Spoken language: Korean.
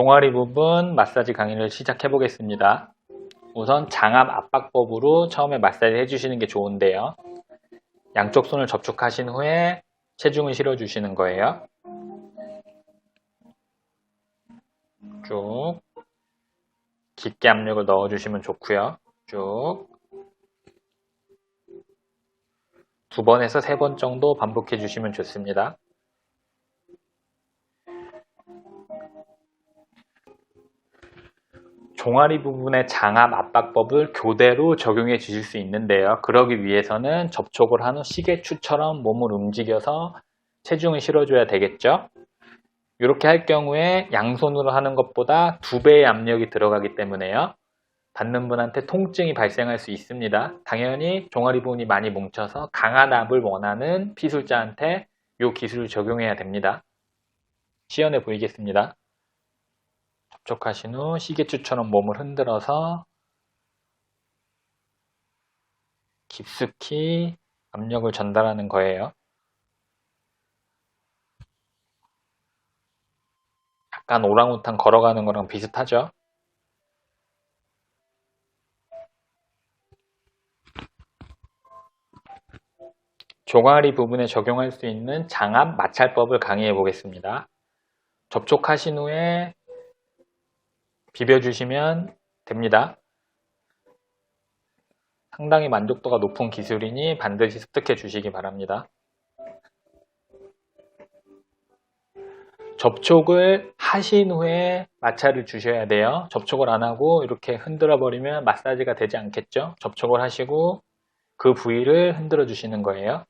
종아리 부분 마사지 강의를 시작해 보겠습니다. 우선 장압 압박법으로 처음에 마사지 해주시는 게 좋은데요. 양쪽 손을 접촉하신 후에 체중을 실어 주시는 거예요. 쭉 깊게 압력을 넣어 주시면 좋고요. 쭉 두 번에서 세 번 정도 반복해 주시면 좋습니다. 종아리 부분의 장압 압박법을 교대로 적용해 주실 수 있는데요. 그러기 위해서는 접촉을 한 후 시계추처럼 몸을 움직여서 체중을 실어줘야 되겠죠. 이렇게 할 경우에 양손으로 하는 것보다 두 배의 압력이 들어가기 때문에요. 받는 분한테 통증이 발생할 수 있습니다. 당연히 종아리 부분이 많이 뭉쳐서 강한 압을 원하는 피술자한테 이 기술을 적용해야 됩니다. 시연해 보이겠습니다. 접촉하신 후 시계추처럼 몸을 흔들어서 깊숙이 압력을 전달하는 거예요. 약간 오랑우탄 걸어가는 거랑 비슷하죠? 종아리 부분에 적용할 수 있는 장압 마찰법을 강의해 보겠습니다. 접촉하신 후에 비벼주시면 됩니다. 상당히 만족도가 높은 기술이니 반드시 습득해 주시기 바랍니다. 접촉을 하신 후에 마찰을 주셔야 돼요. 접촉을 안 하고 이렇게 흔들어 버리면 마사지가 되지 않겠죠. 접촉을 하시고 그 부위를 흔들어 주시는 거예요.